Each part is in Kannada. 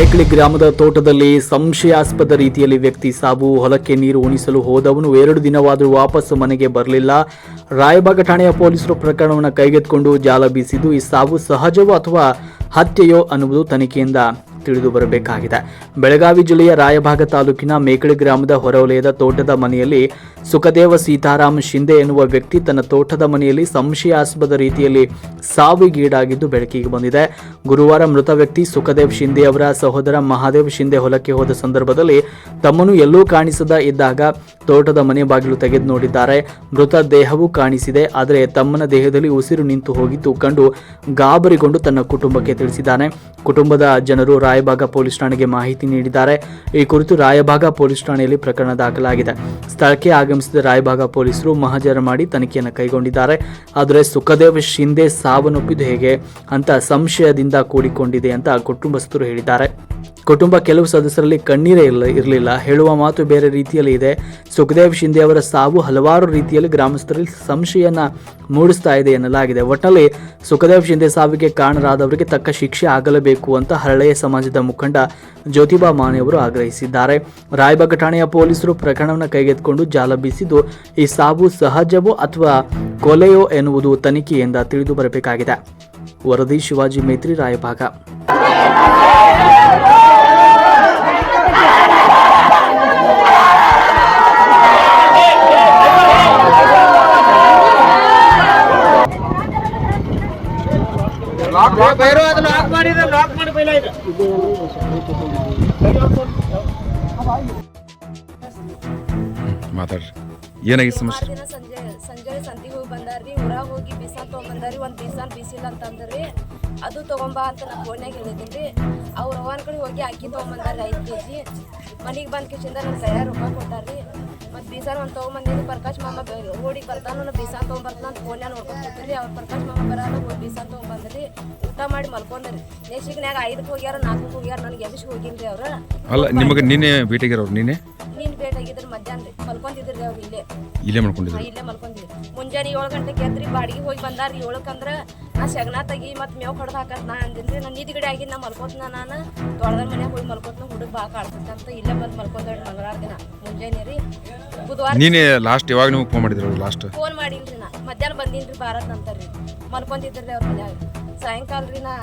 ಮೇಕಳಿ ಗ್ರಾಮದ ತೋಟದಲ್ಲಿ ಸಂಶಯಾಸ್ಪದ ರೀತಿಯಲ್ಲಿ ವ್ಯಕ್ತಿ ಸಾವು, ಹೊಲಕ್ಕೆ ನೀರು ಉಣಿಸಲು ಹೋದವನು ಎರಡು ದಿನವಾದರೂ ವಾಪಸ್ಸು ಮನೆಗೆ ಬರಲಿಲ್ಲ. ರಾಯಬಾಗ ಠಾಣೆಯ ಪೊಲೀಸರು ಪ್ರಕರಣವನ್ನು ಕೈಗೆತ್ತಿಕೊಂಡು ಜಾಲ ಬೀಸಿದ್ದು, ಈ ಸಾವು ಸಹಜವೋ ಅಥವಾ ಹತ್ಯೆಯೋ ಅನ್ನುವುದು ತನಿಖೆಯಿಂದ. ತಿಳಿದು ಬರಬೇಕಾಗಿದೆ. ಬೆಳಗಾವಿ ಜಿಲ್ಲೆಯ ರಾಯಭಾಗ ತಾಲೂಕಿನ ಮೇಕಳಿ ಗ್ರಾಮದ ಹೊರವಲಯದ ತೋಟದ ಮನೆಯಲ್ಲಿ ಸುಖದೇವ ಸೀತಾರಾಮ್ ಶಿಂದೆ ಎನ್ನುವ ವ್ಯಕ್ತಿ ತನ್ನ ತೋಟದ ಮನೆಯಲ್ಲಿ ಸಂಶಯಾಸ್ಪದ ರೀತಿಯಲ್ಲಿ ಸಾವಿಗೀಡಾಗಿದ್ದು ಬೆಳಕಿಗೆ ಬಂದಿದೆ. ಗುರುವಾರ ಮೃತ ವ್ಯಕ್ತಿ ಸುಖದೇವ್ ಶಿಂದೆ ಅವರ ಸಹೋದರ ಮಹಾದೇವ್ ಶಿಂದೆ ಹೊಲಕ್ಕೆ ಹೋದ ಸಂದರ್ಭದಲ್ಲಿ ತಮ್ಮನ್ನು ಎಲ್ಲೂ ಕಾಣಿಸದ ಇದ್ದಾಗ ತೋಟದ ಮನೆ ಬಾಗಿಲು ತೆಗೆದು ನೋಡಿದ್ದಾರೆ. ಮೃತ ದೇಹವು ಕಾಣಿಸಿದೆ, ಆದರೆ ತಮ್ಮನ ದೇಹದಲ್ಲಿ ಉಸಿರು ನಿಂತು ಹೋಗಿದ್ದು ಕಂಡು ಗಾಬರಿಗೊಂಡು ತನ್ನ ಕುಟುಂಬಕ್ಕೆ ತಿಳಿಸಿದ್ದಾನೆ. ಕುಟುಂಬದ ಜನರು ರಾಯಬಾಗ ಪೊಲೀಸ್ ಠಾಣೆಗೆ ಮಾಹಿತಿ ನೀಡಿದ್ದಾರೆ. ಈ ಕುರಿತು ರಾಯಭಾಗ ಪೊಲೀಸ್ ಠಾಣೆಯಲ್ಲಿ ಪ್ರಕರಣ ದಾಖಲಾಗಿದೆ. ಸ್ಥಳಕ್ಕೆ ಆಗಮಿಸಿದ ರಾಯಭಾಗ ಪೊಲೀಸರು ಮಹಜರ ಮಾಡಿ ತನಿಖೆಯನ್ನು ಕೈಗೊಂಡಿದ್ದಾರೆ. ಆದರೆ ಸುಖದೇವ್ ಶಿಂದೆ ಸಾವನ್ನಪ್ಪಿದ್ದು ಹೇಗೆ ಅಂತ ಸಂಶಯದಿಂದ ಕೂಡಿಕೊಂಡಿದೆ ಅಂತ ಕುಟುಂಬಸ್ಥರು ಹೇಳಿದ್ದಾರೆ. ಕುಟುಂಬ ಕೆಲವು ಸದಸ್ಯರಲ್ಲಿ ಕಣ್ಣೀರೇ ಇಲ್ಲ, ಇರಲಿಲ್ಲ. ಹೇಳುವ ಮಾತು ಬೇರೆ ರೀತಿಯಲ್ಲಿ ಇದೆ. ಸುಖದೇವ್ ಶಿಂದೆ ಅವರ ಸಾವು ಹಲವಾರು ರೀತಿಯಲ್ಲಿ ಗ್ರಾಮಸ್ಥರಲ್ಲಿ ಸಂಶಯನ ಮೂಡಿಸ್ತಾ ಇದೆ ಎನ್ನಲಾಗಿದೆ. ಒಟ್ಟಿನಲ್ಲಿ ಸುಖದೇವ್ ಶಿಂದೆ ಸಾವಿಗೆ ಕಾರಣರಾದವರಿಗೆ ತಕ್ಕ ಶಿಕ್ಷೆ ಆಗಲೇಬೇಕು ಅಂತ ಹರಳೆಯ ಸಮಾಜದ ಮುಖಂಡ ಜ್ಯೋತಿಬಾ ಮಾನೆಯವರು ಆಗ್ರಹಿಸಿದ್ದಾರೆ. ರಾಯಬಾಗ ಠಾಣೆಯ ಪೊಲೀಸರು ಪ್ರಕರಣವನ್ನು ಕೈಗೆತ್ತಿಕೊಂಡು ಜಾಲ ಬೀಸಿದ್ದು, ಈ ಸಾವು ಸಹಜವೋ ಅಥವಾ ಕೊಲೆಯೋ ಎನ್ನುವುದು ತನಿಖೆಯಿಂದ ತಿಳಿದು ಬರಬೇಕಾಗಿದೆ. ವರದಿ ಶಿವಾಜಿ ಮೈತ್ರಿ ರಾಯಭಾಗ ಮಾತಾಡ್ರಿ. ಏನಾಗಿ ಸಮಸ್ಯೆ? ದಿನ ಸಂಜೆ ಸಂಜೆ ಸಂತಿಗೆ ಹೋಗಿ ಬಂದಾರ್ರಿ ಊರಾಗ ಹೋಗಿ ಬೀಸ ತೊಗೊಂಬಂದಾರಿ ಒಂದು ಬೀಸನ್ ಬೀಸಿಲ್ಲ ಅಂತ ಅಂದ್ರಿ ಅದು ತೊಗೊಂಬಾ ಅಂತ ನಾ ಫೋನ್ಯಾಗ ಹೇಳಿದ್ದೀನಿ. ರೀ ಅವ್ರ ಅವನ ಕಡೆ ಹೋಗಿ ಅಕ್ಕಿ ತೊಗೊಂಬಂದಾರಿ ಐದು ಕೆ ಜಿ ಮನೆಗೆ ಬಂದ ಕಿಶಿಂದ ನನ್ನ ಕೈಯಾಗ ರೊಕ್ಕ ಕೊಟ್ಟಾರ್ರಿ. ಮತ್ತು ಬೀಸಾನ ಒಂದು ತೊಗೊಂಬಂದಿದ್ದು ಪ್ರಕಾಶ್ ಮಾಮ ಓಡಿ ಬರ್ತಾನ ಬಿಸಾ ಬೀಸನ್ ತೊಗೊಂಬರ್ತಾನ ಅಂತ ಫೋನ್ಯಾಗ ನೋಡ್ಕೊಂಡ್ರಿ ಅವ್ರು ಅವ್ರ ಪ್ರಕಾಶ್ ಮಾಮ ಬರಲ್ಲ ಹೋಗಿ ಬೀಸನ್ ತೊಗೊಂಬಂದ್ರಿ ಊಟ ಮಾಡಿ ಮಲ್ಕೊಂಡ್ರಿ. ನೆಕ್ಸ್ಟಿಗ್ನ್ಯಾಗ ಐದಕ್ಕೆ ಹೋಗ್ಯಾರ ನಾಲ್ಕಕ್ಕೆ ಹೋಗ್ಯಾರ, ನನಗೆ ಎದಕ್ಕೆ ಹೋಗಿಲ್ರಿ ಅವ್ರು. ಅಲ್ಲ, ನಿಮಗೆ ನಿನ್ನೆ ಭೇಟಿಗಿರೋರು ನಿನ್ನೆ ನೀನು ಆಗಿದ್ರು ಮಧ್ಯಾಹ್ನ ರೀ. ಮಲ್ಕೊಂತಿದ್ರಿ ಅವ್ರು ಇಲ್ಲೇ. ಇಲ್ಲೇ ಮಾಡ್ಕೊಂಡಿದ್ರು ಇಲ್ಲೇ ಮುಂಜಾನೆ ಏಳು ಗಂಟೆಗೆ ಎದ್ರಿ ಬಾಡಿಗೆ ಹೋಗಿ ಬಂದಾರ ಏಳಕ್ಕಂದ್ರ ನಾ ಸೆಗಣ ತೆಗಿ ಮತ್ತು ಮೇವ್ ಹೊಡೆದು ಹಾಕತ್ ನಾ ಅಂದಿನ್ರಿ ನಾನು ನಿದ್ಗಡೆ ಆಗಿ ನಾ ಮಲ್ಕೋತ್ನ ನಾನು. ತೊಳೆದ ಮನ್ಯಾಗ ಹೋಗಿ ಮಲ್ಕೋತ್ನ ಹುಡುಗ ಬಾ ಕಾಡ್ತೈತೆ ಅಂತ ಇಲ್ಲೇ ಬಂದು ಮಲ್ಕೊಂಡೇಳಿ ಮಂಗಳವಾರ ದಿನ. ಮುಂಜಾನೆ ರೀ. ಬುಧವಾರ ನೀನೇ ಲಾಸ್ಟ್ ಯಾವಾಗ ನೀವು ಫೋನ್ ಮಾಡಿದ್ರು ಲಾಸ್ಟ್ ಫೋನ್ ಮಾಡಿಲ್ರಿ ನಾ. ಮಧ್ಯಾಹ್ನ ಬಂದಿನ್ರಿ ಭಾರತ್ ನಂತರ ರೀ. ಮಲ್ಕೊಂತಿದ್ರಿ ಅವ್ರ ಮನ್ಯಾಗ. ಸಾಯಂಕಾಲ ರೀ ನಾ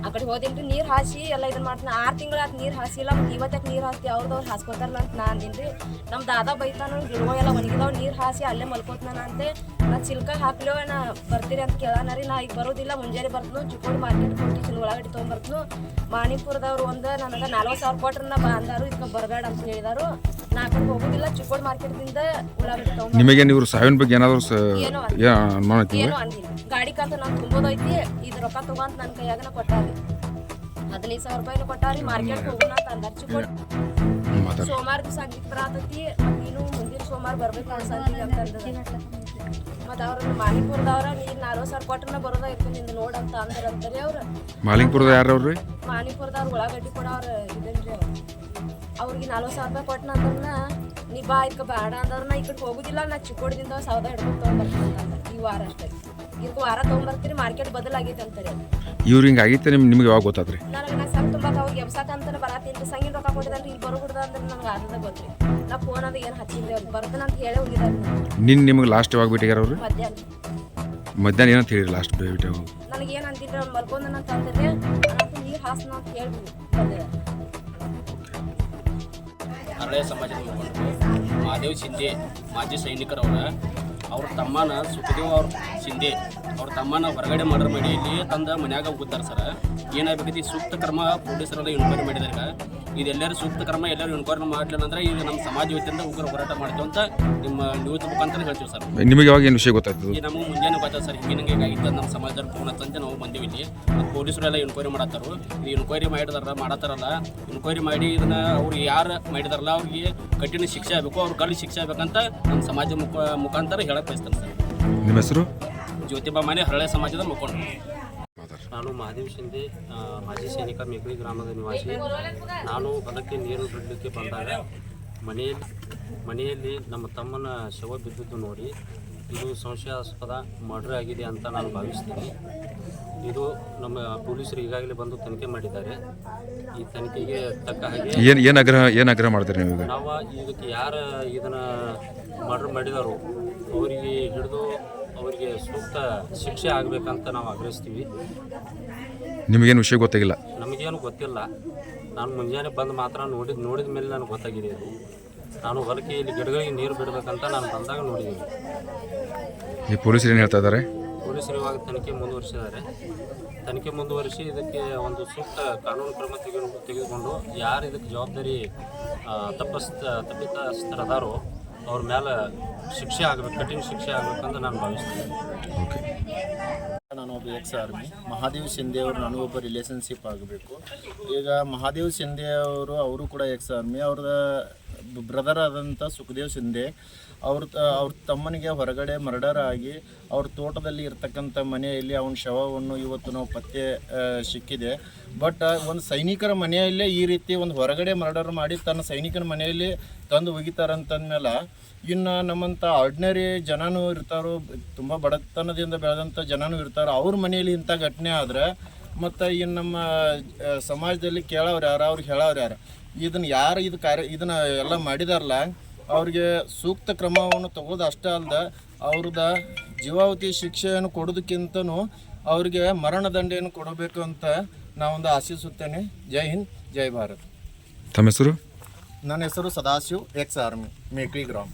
ಆ ಕಡೆ ಹೋದಿಲ್ರಿ ನೀರು ಹಾಸಿ ಎಲ್ಲ ಇದನ್ನ ಮಾಡ್ತೀನಿ. ಆರು ತಿಂಗಳು ಆತು ನೀರು ಹಾಸಿಲ್ಲ ಮತ್ತು ಇವತ್ತಕ್ಕೆ ನೀರು ಹಾಸ್ತಿ? ಅವ್ರದವ್ರು ಹಾಸ್ಕೋತಾರಲ್ಲ ಅಂತ ನಾ ಅಂದಿನ್ರಿ ನಮ್ಮ ದಾದಾ ಬೈತಾನು ಗಿಡಗಳು ಎಲ್ಲ ಒಣಗಿದಾವ್ ನೀರು ಹಾಸಿ ಅಲ್ಲೇ ಮಲ್ಕೋತಾನ ಅಂತೆ. ನಾ ಚಿಲ್ಕ ಹಾಕ್ಲೋ ನಾ ಬರ್ತೀರಿ ಅಂತ ಕೇಳಾನ ರೀ ನಾ ಈಗ ಬರೋದಿಲ್ಲ ಮುಂಜಾನೆ ಬರ್ತನು ಚಿಕ್ಕೋಡ್ ಮಾರ್ಕೆಟ್ ಹೋಗಿ ಚಿಲ್ ಒಳಗಡೆ ತೊಗೊಂಬರ್ತನು ಮಾಣಿಪುರದವ್ರು ಒಂದು ನನಗೆ ನಲ್ವತ್ತು ಸಾವಿರ ಕೊಟ್ರೆ ನಾ ಬಂದಾರು ಇದಕ್ಕೆ ಬರಬೇಡ ಅಂತ ಹೇಳಿದಾರು. ನಾ ಕಡೆ ಹೋಗೋದಿಲ್ಲ ಚಿಕ್ಕೋಡಿ ಮಾರ್ಕೆಟ್ದಿಂದ ಉಳ್ಳಾಗಡ್ಡಿ ತೊಗೊಂಬ ನಿಮಗೆ ನೀವು ಸಾವಿನ ಬಗ್ಗೆ ಏನಾದರೂ ಏನು ಅಂದಿಲ್ಲ ಗಾಡಿ ಕಾತ ನಾನು ತುಂಬೋದೈತಿ ಇದು ರೊಕ್ಕ ತಗೊಂತ ನನ್ನ ಕೈಯಾಗನ ಕೊಟ್ಟಾರಿ. ಹದಿನೈದು ಸಾವಿರ ರೂಪಾಯಿನೂ ಕೊಟ್ಟಾರಿ ಮಾರ್ಕೆಟ್ ಹೋಗೋಣ ಅಂತ ಅಂದರ್ಚಿ ಕೊಟ್ಟು ಸೋಮವಾರ ದಿವಸ ಅಂಗಡಿಗೆ ಬರತೈತಿ ನೀನು ಮುಂದಿನ ಸೋಮವಾರ ಬರ್ಬೇಕು ಅನ್ಸಂತಿ ಮತ್ತು ಅವ್ರ ಮಾಲಿಕಪುರದವ್ರ ನೀನು ನಲ್ವತ್ತು ಸಾವಿರ ಕೊಟ್ಟರೆ ಬರೋದ ಇರ್ತೀನಿ ನಿಂದು ನೋಡಂತ ಅಂದ್ರೆ ಅಂತಾರೆ ಅವ್ರು. ಮಾಲಿಂಗ್ಪುರದ ಯಾರು ಅವ್ರಿ ಮಾಣಿಪುರದವ್ರು ಉಳ್ಳಾಗಡ್ಡಿ ಕೂಡ ಅವ್ರು ಇದೇನ್ರಿ ಅವ್ರು. ಅವ್ರಿಗೆ ನಲ್ವತ್ತು ಸಾವಿರ ರೂಪಾಯಿ ಕೊಟ್ಟನ ಅಂದ್ರನ ನೀ ಬಾ ಇದಕ್ಕೆ ಬೇಡ ಅಂದ್ರ ನಾ ಈ ಕಡೆ ಹೋಗುದಿಲ್ಲ ನಾ ಚಿಕ್ಕೋಡಿದಿಂದ ಸೌದ ಹಿಡ್ಕೊಂಡು ತೊಗೊಂಬರ್ತೀನಿ ಅಂತ ಈ ವಾರ ಅಷ್ಟೇ. ಇದಕ್ಕೆ ವಾರ ತೊಗೊಂಬರ್ತೀರಿ ಮಾರ್ಕೆಟ್ ಬದಲಾಗೈತೆ ಅಂತಾರೆ. ಇವ್ರು ಹಿಂಗೆ ಆಗೈತೆ ನಿಮ್ಗೆ ನಿಮ್ಗೆ ಯಾವಾಗ ಗೊತ್ತಾದ್ರಿ ನನಗೆ ನಾ ಸಂಗ್ ತುಂಬಾಕ ಅವಾಗ ಎಬ್ಸಾಕ ಅಂತ ಬರತ್ತೀನಿ ಸಂಗೀತ ರೊಕ್ಕ ಅಂತ ಇಲ್ಲಿ ಬರೋಬಿಡ್ದ ಅಂದ್ರೆ ನನಗೆ ಅರ್ಧ ಗೊತ್ತ್ರಿ. ನಾ ಫೋನ್ ಅದು ಏನು ಹಚ್ಚಿದ್ದೆ ಅವ್ರು ಬರ್ತಾನೆ ಅಂತ ಹೇಳೇ ಹೋಗಿದ್ದಾರೆ ನಿನ್ನ ನಿಮ್ಗೆ ಲಾಸ್ಟ್ ಯಾವಾಗ ಭೇಟಿಗ್ಯಾರ ಅವರು? ಮಧ್ಯಾಹ್ನ. ಮಧ್ಯಾಹ್ನ ಏನಂತ ಹೇಳಿರಿ ಲಾಸ್ಟ್ ಬಿಟ್ಟು ನನಗೆ ಏನು ಅಂತಿದ್ರೆ ಅವ್ನು ಮಲ್ಕೊಂಡನ ಅಂತ ಅಂದ್ರೆ ನಾನು ನೀರು ಹಾಸನ ಅಂತ ಹರಳೆಯ ಸಮಾಜದ ಮುಖಂಡರು ಮಹಾದೇವ್ ಶಿಂದೆ ಮಾಜಿ ಸೈನಿಕರವರ ಅವ್ರ ತಮ್ಮನ ಸುಖದೇವ್ ಅವ್ರ ಶಿಂದೆ ಅವ್ರ ತಮ್ಮನ ಹೊರಗಡೆ ಮರ್ಡರ್ ಮಾಡಿ ಇಲ್ಲಿ ತಂದ ಮನ್ಯಾಗ ಹೋಗ್ತಾರೆ ಸರ್. ಏನಾಗಬೇಕೈತಿ ಸೂಕ್ತ ಕ್ರಮ ಪೊಲೀಸರೆಲ್ಲ ಎನ್ಕ್ವೈರಿ ಮಾಡಿದಾರೆ ಇದೆಲ್ಲರೂ ಸೂಕ್ತ ಕ್ರಮ ಎಲ್ಲರೂ ಎನ್ಕ್ವೈರಿ ಮಾಡಲಿಲ್ಲ ಅಂದ್ರೆ ಈಗ ನಮ್ಮ ಸಮಾಜ ವತಿಯಿಂದ ಉಗ್ರ ಹೋರಾಟ ಮಾಡ್ತೀವಿ ಅಂತ ನಿಮ್ಮ ನ್ಯೂಸ್ ಮುಖಾಂತರ ಹೇಳ್ತೀವಿ ಸರ್. ನಿಮಗೆ ಯಾವಾಗ ಏನು ವಿಷಯ ಗೊತ್ತಾಯ್ತು? ಈಗ ನಮಗೆ ಮುಂಜಾನೆ ಗೊತ್ತಾಯ್ತು ಸರ್ ಹಿಂಗೆ ಆಗಿತ್ತು ನಮ್ಮ ಸಮಾಜದ ಫೋನ್ ಹತ್ತಂತೆ ನಾವು ಬಂದೀವಿ ಇಲ್ಲಿ. ಮತ್ತು ಪೊಲೀಸರು ಎಲ್ಲ ಎನ್ಕ್ವೈರಿ ಮಾಡತ್ತಾರು. ಈ ಎನ್ಕ್ವೈರಿ ಮಾಡಿದಾರ ಮಾಡತ್ತಾರಲ್ಲ. ಎನ್ಕ್ವೈರಿ ಮಾಡಿ ಇದನ್ನ ಅವ್ರು ಯಾರು ಮಾಡಿದಾರಲ್ಲ ಅವ್ರಿಗೆ ಕಠಿಣ ಶಿಕ್ಷೆ ಆಗಬೇಕು ಅವ್ರ ಕಳ್ಳಿ ಶಿಕ್ಷೆ ಆಗಬೇಕಂತ ನಮ್ಮ ಸಮಾಜ ಮುಖ ಮುಖಾಂತರ ಹೇಳಕ್ಕೆ ಬಯಸ್ತಾರೆ ಸರ್. ನಿಮ್ಮ ಹೆಸರು? ಜ್ಯೋತಿಬಾ ಮನೆ ಹರಳೆ ಸಮಾಜದ ಮುಖಂಡರು ನಾನು ಮಹಾದೇವ್ ಶಿಂದೆ ಮಾಜಿ ಸೈನಿಕ ಮೇಕಳಿ ಗ್ರಾಮದ ನಿವಾಸಿ. ನಾನು ಹೊಲಕ್ಕೆ ನೀರು ಬಿಡಲಿಕ್ಕೆ ಬಂದಾಗ ಮನೆಯಲ್ಲಿ ಮನೆಯಲ್ಲಿ ನಮ್ಮ ತಮ್ಮನ ಶವ ಬಿದ್ದಿದ್ದು ನೋಡಿ ಇದು ಸಂಶಯಾಸ್ಪದ ಮರ್ಡರ್ ಆಗಿದೆ ಅಂತ ನಾನು ಭಾವಿಸ್ತೀನಿ. ಇದು ನಮ್ಮ ಪೊಲೀಸರು ಈಗಾಗಲೇ ಬಂದು ತನಿಖೆ ಮಾಡಿದ್ದಾರೆ. ಈ ತನಿಖೆಗೆ ತಕ್ಕ ಹಾಗೆ ಏನು ಏನು ಆಗ್ರಹ ಏನು ಆಗ್ರಹ ಮಾಡ್ತೀರಿ ನೀವು ನಾವು ಇದಕ್ಕೆ ಯಾರು ಇದನ್ನು ಮರ್ಡರ್ ಮಾಡಿದಾರೋ ಅವರಿಗೆ ಹಿಡಿದು ಅವರಿಗೆ ಸೂಕ್ತ ಶಿಕ್ಷೆ ಆಗಬೇಕಂತ ನಾವು ಆಗ್ರಹಿಸ್ತೀವಿ. ನಿಮಗೇನು ವಿಷಯ ಗೊತ್ತಾಗಿಲ್ಲ? ನಮಗೇನು ಗೊತ್ತಿಲ್ಲ. ನಾನು ಮುಂಜಾನೆ ಬಂದು ಮಾತ್ರ ನೋಡಿದ ನೋಡಿದ ಮೇಲೆ ನನಗೆ ಗೊತ್ತಾಗಿದೆ ಇದು. ನಾನು ಹೊಲಕ್ಕೆ ಇಲ್ಲಿ ಗಿಡಗಳಿಗೆ ನೀರು ಬಿಡಬೇಕಂತ ನಾನು ಬಂದಾಗ ನೋಡಿದ್ದೀನಿ. ಈ ಪೊಲೀಸರು ಏನು ಹೇಳ್ತಾ ಇದ್ದಾರೆ? ಪೊಲೀಸರು ಇವಾಗ ತನಿಖೆ ಮುಂದುವರಿಸಿದ್ದಾರೆ. ತನಿಖೆ ಮುಂದುವರಿಸಿ ಇದಕ್ಕೆ ಒಂದು ಸೂಕ್ತ ಕಾನೂನು ಕ್ರಮ ತೆಗೆದು ತೆಗೆದುಕೊಂಡು ಯಾರು ಇದಕ್ಕೆ ಜವಾಬ್ದಾರಿ ತಪ್ಪಿಸ್ತ ತಪ್ಪಿತಸ್ಥರದಾರೋ ಅವ್ರ ಮೇಲೆ ಶಿಕ್ಷೆ ಆಗಬೇಕು, ಕಠಿಣ ಶಿಕ್ಷೆ ಆಗಬೇಕಂತ ನಾನು ಭಾವಿಸ್ತೀನಿ. ನಾನು ಒಬ್ಬ ಎಕ್ಸ್ ಆರ್ಮಿ. ಮಹಾದೇವ್ ಶಿಂದೆ ಅವರು ನಾನು ಒಬ್ಬ ರಿಲೇಷನ್ಶಿಪ್ ಆಗಬೇಕು. ಈಗ ಮಹಾದೇವ್ ಶಿಂದೆ ಅವರು ಅವರು ಕೂಡ ಎಕ್ಸ್ ಆರ್ಮಿ. ಅವ್ರದ ಬ್ರದರ್ ಆದಂಥ ಸುಖದೇವ್ ಶಿಂದೆ ಅವ್ರ ಅವ್ರ ತಮ್ಮನಿಗೆ ಹೊರಗಡೆ ಮರ್ಡರ್ ಆಗಿ ಅವ್ರ ತೋಟದಲ್ಲಿ ಇರ್ತಕ್ಕಂಥ ಮನೆಯಲ್ಲಿ ಅವನ ಶವವನ್ನು ಇವತ್ತು ನಾವು ಪತ್ತೆ ಸಿಕ್ಕಿದೆ. ಬಟ್ ಒಂದು ಸೈನಿಕರ ಮನೆಯಲ್ಲೇ ಈ ರೀತಿ ಒಂದು ಹೊರಗಡೆ ಮರ್ಡರ್ ಮಾಡಿ ತನ್ನ ಸೈನಿಕನ ಮನೆಯಲ್ಲಿ ತಂದು ಒಗಿತಾರಂತಂದ್ಮೇಲೆ ಇನ್ನು ನಮ್ಮಂಥ ಆರ್ಡಿನರಿ ಜನನೂ ಇರ್ತಾರೋ, ತುಂಬ ಬಡತನದಿಂದ ಬೆಳೆದಂಥ ಜನನೂ ಇರ್ತಾರೋ, ಅವ್ರ ಮನೆಯಲ್ಲಿ ಇಂಥ ಘಟನೆ ಆದ್ರೆ ಮತ್ತು ಇನ್ನು ನಮ್ಮ ಸಮಾಜದಲ್ಲಿ ಕೇಳೋರು ಯಾರು ಅವ್ರಿಗೆ ಹೇಳೋರು ಯಾರು? ಇದನ್ನು ಯಾರು ಇದು ಕಾರ್ಯ ಇದನ್ನ ಎಲ್ಲ ಮಾಡಿದಾರಲ್ಲ ಅವ್ರಿಗೆ ಸೂಕ್ತ ಕ್ರಮವನ್ನು ತಗೋದು ಅಷ್ಟೇ ಅಲ್ಲದೆ ಅವ್ರದ ಜೀವಾವತಿ ಶಿಕ್ಷೆಯನ್ನು ಕೊಡೋದಕ್ಕಿಂತನೂ ಅವ್ರಿಗೆ ಮರಣದಂಡೆಯನ್ನು ಕೊಡಬೇಕು ಅಂತ ನಾವೊಂದು ಆಶಿಸುತ್ತೇನೆ. ಜೈ ಹಿಂದ್ ಜೈ ಭಾರತ್. ತಮ್ಮ ಹೆಸರು? ನನ್ನ ಹೆಸರು Sadashiv ex army Mekri gram.